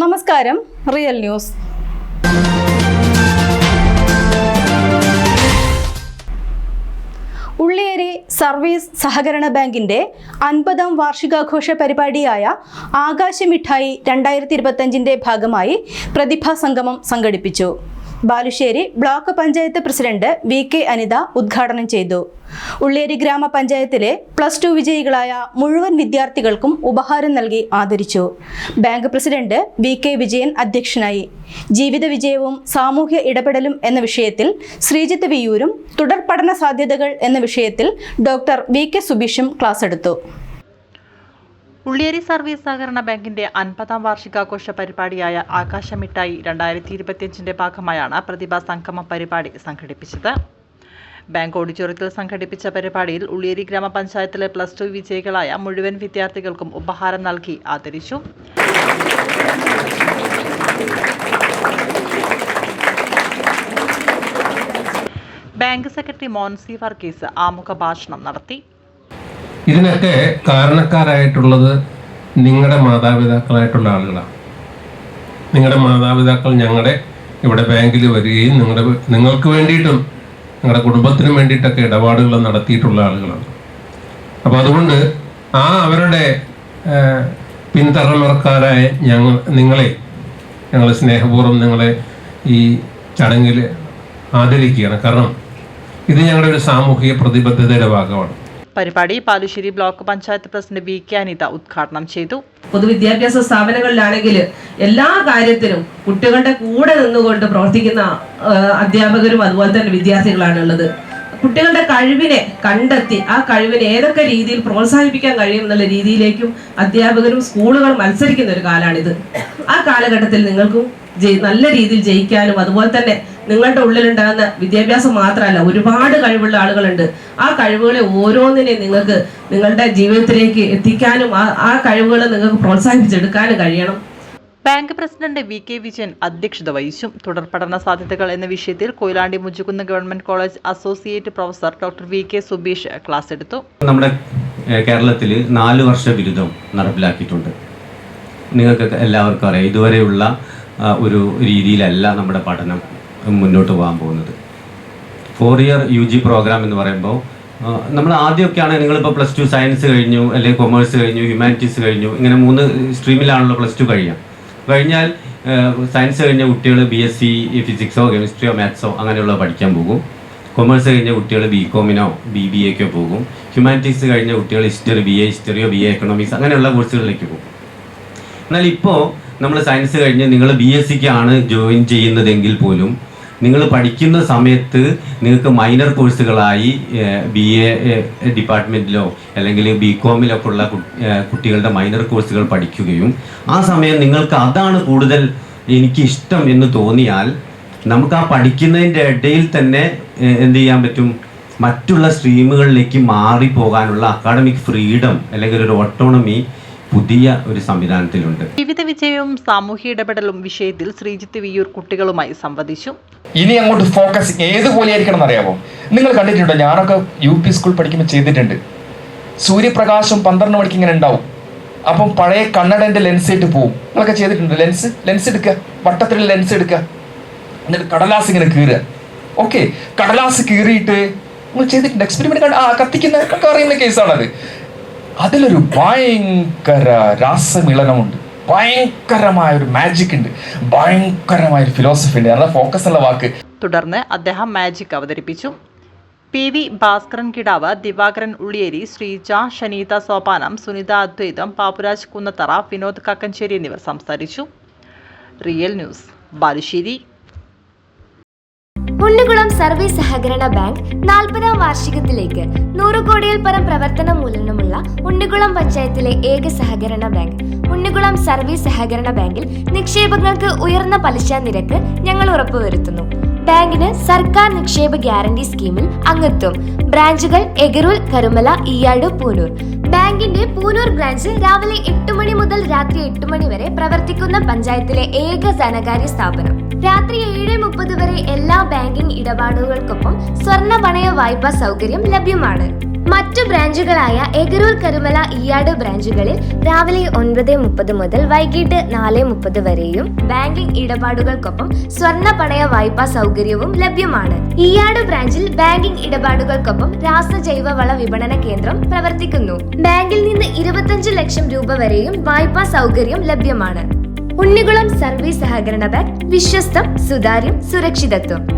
നമസ്കാരം real news. Ulliyeri service സഹകരണ ബാങ്കിന്റെ അൻപതാം വാർഷികാഘോഷ പരിപാടിയായ ആകാശമിഠായി രണ്ടായിരത്തി ഇരുപത്തഞ്ചിന്റെ ഭാഗമായി പ്രതിഭാ സംഗമം സംഘടിപ്പിച്ചു. Balussery block panchayat president V K Anitha ഉദ്ഘാടനം ചെയ്തു. ഉള്ളേരി ഗ്രാമപഞ്ചായത്തിലെ പ്ലസ് ടു വിജയികളായ മുഴുവൻ വിദ്യാർത്ഥികൾക്കും ഉപഹാരം നൽകി ആദരിച്ചു. Bank president V K Vijayan അധ്യക്ഷനായി. ജീവിത വിജയവും സാമൂഹ്യ ഇടപെടലും എന്ന വിഷയത്തിൽ ശ്രീജിത്ത് വിയൂരും തുടർ പഠന സാധ്യതകൾ എന്ന വിഷയത്തിൽ ഡോക്ടർ വി കെ സുബീഷും ക്ലാസ് എടുത്തു. ഉള്ളിയേരി സർവീസ് സഹകരണ ബാങ്കിന്റെ അൻപതാം വാർഷികാഘോഷ പരിപാടിയായ ആകാശമിട്ടായി രണ്ടായിരത്തി ഇരുപത്തിയഞ്ചിന്റെ ഭാഗമായാണ് പ്രതിഭാ സംഗമ പരിപാടി സംഘടിപ്പിച്ചത്. ബാങ്ക് ഓഡിറ്റോറിയത്തിൽ സംഘടിപ്പിച്ച പരിപാടിയിൽ ഉള്ളിയേരി ഗ്രാമപഞ്ചായത്തിലെ പ്ലസ് ടു വിജയികളായ മുഴുവൻ വിദ്യാർത്ഥികൾക്കും ഉപഹാരം നൽകി ആദരിച്ചു. ബാങ്ക് സെക്രട്ടറി മോൻസി വർഗീസ് ആമുഖ ഭാഷണം നടത്തി. ഇതിനൊക്കെ കാരണക്കാരായിട്ടുള്ളത് നിങ്ങളുടെ മാതാപിതാക്കളായിട്ടുള്ള ആളുകളാണ്. നിങ്ങളുടെ മാതാപിതാക്കൾ ഞങ്ങളുടെ ഇവിടെ ബാങ്കിൽ വരികയും നിങ്ങളുടെ നിങ്ങൾക്ക് വേണ്ടിയിട്ടും നിങ്ങളുടെ കുടുംബത്തിനും വേണ്ടിയിട്ടൊക്കെ ഇടപാടുകൾ നടത്തിയിട്ടുള്ള ആളുകളാണ്. അപ്പോൾ അതുകൊണ്ട് ആ അവരുടെ പിൻതലമുറക്കാരായ ഞങ്ങൾ നിങ്ങളെ ഞങ്ങൾ സ്നേഹപൂർവം നിങ്ങളെ ഈ ചടങ്ങിൽ ആദരിക്കുകയാണ്. കാരണം ഇത് ഞങ്ങളുടെ ഒരു സാമൂഹിക പ്രതിബദ്ധതയുടെ ഭാഗമാണ്. പരിപാടി Palussery block panchayat president V K Anitha ഉദ്ഘാടനം ചെയ്തു. പൊതുവിദ്യാഭ്യാസ സ്ഥാപനങ്ങളിലാണെങ്കിൽ എല്ലാ കാര്യത്തിനും കുട്ടികളുടെ കൂടെ നിന്നുകൊണ്ട് പ്രവർത്തിക്കുന്ന അധ്യാപകരും അതുപോലെ തന്നെ വിദ്യാർത്ഥികളാണ് ഉള്ളത്. കുട്ടികളുടെ കഴിവിനെ കണ്ടെത്തി ആ കഴിവിനെ ഏതൊക്കെ രീതിയിൽ പ്രോത്സാഹിപ്പിക്കാൻ കഴിയും എന്നുള്ള രീതിയിലേക്കും അധ്യാപകരും സ്കൂളുകളും മത്സരിക്കുന്ന ഒരു കാലാണിത്. ആ കാലഘട്ടത്തിൽ നിങ്ങൾക്കും നല്ല രീതിയിൽ ജയിക്കാനും അതുപോലെ തന്നെ നിങ്ങളുടെ ഉള്ളിലുണ്ടാകുന്ന വിദ്യാഭ്യാസം മാത്രമല്ല ഒരുപാട് കഴിവുള്ള ആളുകളുണ്ട്. ആ കഴിവുകളെ ഓരോന്നിനെ നിങ്ങൾക്ക് നിങ്ങളുടെ ജീവിതത്തിലേക്ക് എത്തിക്കാനും ആ ആ കഴിവുകളെ നിങ്ങൾക്ക് പ്രോത്സാഹിപ്പിച്ചെടുക്കാനും കഴിയണം. Bank president V K Vijayan അധ്യക്ഷത വഹിച്ചു. തുടർ പഠന സാധ്യതകൾ എന്ന വിഷയത്തിൽ Koyilandy Mujukunnu government college associate professor doctor V K Subeesh class എടുത്തു. നമ്മുടെ കേരളത്തിൽ നാല് വർഷ ബിരുദം നടപ്പിലാക്കിയിട്ടുണ്ട്. നിങ്ങൾക്ക് എല്ലാവർക്കും അറിയാം ഇതുവരെയുള്ള ഒരു രീതിയിലല്ല നമ്മുടെ പഠനം മുന്നോട്ട് പോകാൻ പോകുന്നത്. Four year U G program എന്ന് പറയുമ്പോൾ നമ്മൾ ആദ്യമൊക്കെയാണ് നിങ്ങളിപ്പോൾ പ്ലസ് ടു സയൻസ് കഴിഞ്ഞു അല്ലെങ്കിൽ കൊമേഴ്സ് കഴിഞ്ഞു ഹ്യൂമാനിറ്റീസ് കഴിഞ്ഞു ഇങ്ങനെ മൂന്ന് സ്ട്രീമിലാണല്ലോ പ്ലസ് ടു കഴിയാം കഴിഞ്ഞാൽ സയൻസ് കഴിഞ്ഞ കുട്ടികൾ ബി എസ് സി ഫിസിക്സോ കെമിസ്ട്രിയോ മാത്സോ അങ്ങനെയുള്ള പഠിക്കാൻ പോകും. കൊമേഴ്സ് കഴിഞ്ഞ കുട്ടികൾ ബി കോമിനോ ബി ബി എക്കോ പോകും. ഹ്യൂമാനിറ്റീസ് കഴിഞ്ഞ കുട്ടികൾ ഹിസ്റ്ററി ബി എ ഹിസ്റ്ററിയോ ബി എ എക്കണോമിക്സ് അങ്ങനെയുള്ള കോഴ്സുകളിലേക്ക് പോകും. എന്നാൽ ഇപ്പോൾ നമ്മൾ സയൻസ് കഴിഞ്ഞ് നിങ്ങൾ ബി എസ് സിക്കാണ് ജോയിൻ ചെയ്യുന്നതെങ്കിൽ പോലും നിങ്ങൾ പഠിക്കുന്ന സമയത്ത് നിങ്ങൾക്ക് മൈനർ കോഴ്സുകളായി ബി എ ഡിപ്പാർട്ട്മെന്റിലോ അല്ലെങ്കിൽ ബി കോമിലൊക്കെ ഉള്ള കുട്ടികളുടെ മൈനർ കോഴ്സുകൾ പഠിക്കുകയും ആ സമയം നിങ്ങൾക്ക് അതാണ് കൂടുതൽ എനിക്ക് ഇഷ്ടം എന്ന് തോന്നിയാൽ നമുക്ക് ആ പഠിക്കുന്നതിന്റെ ഇടയിൽ തന്നെ എന്ത് ചെയ്യാൻ പറ്റും? മറ്റുള്ള സ്ട്രീമുകളിലേക്ക് മാറിപ്പോകാനുള്ള അക്കാഡമിക് ഫ്രീഡം അല്ലെങ്കിൽ ഒരു ഓട്ടോണമി പുതിയ ഒരു സംവിധാനത്തിലുണ്ട്. ജീവിത വിജയവും സാമൂഹ്യ ഇടപെടലും വിഷയത്തിൽ ശ്രീജിത്ത് വിയൂർ കുട്ടികളുമായി സംവദിച്ചു. ഇനി അങ്ങോട്ട് ഫോക്കസ് ഏതുപോലെ ആയിരിക്കണം എന്നറിയാമോ നിങ്ങൾ കണ്ടിട്ടുണ്ടോ? ഞാനൊക്കെ യു പി സ്കൂൾ പഠിക്കുമ്പോൾ ചെയ്തിട്ടുണ്ട്. സൂര്യപ്രകാശം പന്ത്രണ്ട് മണിക്ക് ഇങ്ങനെ ഉണ്ടാവും. അപ്പം പഴയ കണ്ണടന്റെ ലെൻസ് ആയിട്ട് പോവും. നിങ്ങളൊക്കെ ചെയ്തിട്ടുണ്ട്? ലെൻസ് ലെൻസ് എടുക്കുക. വട്ടത്തിൽ ലെൻസ് എടുക്കുക. എന്നിട്ട് കടലാസ് ഇങ്ങനെ കീറുക. ഓക്കെ കടലാസ് കീറിയിട്ട് നിങ്ങൾ ചെയ്തിട്ടുണ്ട്. എക്സ്പെരിമെന്റ് ആ കത്തിക്കുന്ന അറിയുന്ന കേസാണത് അതിലൊരു ഭയങ്കര രാസമിളനമുണ്ട്. ഭയങ്കരമായ ഒരു മാജിക് ഉണ്ട്. ഭയങ്കരമായ ഒരു ഫിലോസഫി ഉണ്ട്. അതാ ഫോക്കസ് ഉള്ള വാക്ക്. തുടർന്ന് അദ്ദേഹം മാജിക് അവതരിപ്പിച്ചു. പി വി ഭാസ്കരൻ കിടാവ് ദിവാകരൻ ഉള്ളിയേരി ശ്രീജ ഷനീത സോപാനം സുനിത അദ്വൈതം പാപ്പുരാജ് കുന്നത്തറ വിനോദ് കക്കഞ്ചേരി എന്നിവർ സംസാരിച്ചു. Real news Balussery. Unnikulam service സഹകരണ ബാങ്ക് നാൽപ്പതാം വാർഷികത്തിലേക്ക് നൂറ് കോടിയിൽ പരം പ്രവർത്തന മൂലനമുള്ള ഉണ്ണികുളം പഞ്ചായത്തിലെ ഏക സഹകരണ ബാങ്ക്. ഉണ്ണികുളം സർവീസ് സഹകരണ ബാങ്കിൽ നിക്ഷേപങ്ങൾക്ക് ഉയർന്ന പലിശ നിരക്ക് ഞങ്ങൾ ഉറപ്പുവരുത്തുന്നു. ബാങ്കിന് സർക്കാർ നിക്ഷേപ ഗ്യാരണ്ടി സ്കീമിൽ അംഗത്വം. ബ്രാഞ്ചുകൾ എഗരൂൽ കരുമല ഈയാട് പൂനൂർ. ബാങ്കിന്റെ പൂനൂർ ബ്രാഞ്ച് രാവിലെ എട്ട് മണി മുതൽ രാത്രി എട്ട് മണി വരെ പ്രവർത്തിക്കുന്ന പഞ്ചായത്തിലെ ഏക ധനകാര്യ സ്ഥാപനം. രാത്രി ഏഴ് മുപ്പത് വരെ എല്ലാ ബാങ്കിംഗ് ഇടപാടുകൾക്കൊപ്പം സ്വർണ പണയ വായ്പാ സൗകര്യം ലഭ്യമാണ്. മറ്റു ബ്രാഞ്ചുകളായ എഗരൂർ കരുമല ഇയാട് ബ്രാഞ്ചുകളിൽ രാവിലെ ഒൻപത് മുപ്പത് മുതൽ വൈകിട്ട് നാല് മുപ്പത് വരെയും ബാങ്കിംഗ് ഇടപാടുകൾക്കൊപ്പം സ്വർണ പണയ വായ്പാ സൗകര്യവും ലഭ്യമാണ്. ഇയാട് ബ്രാഞ്ചിൽ ബാങ്കിംഗ് ഇടപാടുകൾക്കൊപ്പം രാസജൈവ വള വിപണന കേന്ദ്രം പ്രവർത്തിക്കുന്നു. ബാങ്കിൽ നിന്ന് ഇരുപത്തഞ്ച് ലക്ഷം രൂപ വരെയും വായ്പാ സൗകര്യം ലഭ്യമാണ്. ഉണ്ണികുളം സർവീസ് സഹകരണ ബാങ്ക് വിശ്വസ്തം സുതാര്യം സുരക്ഷിതത്വം.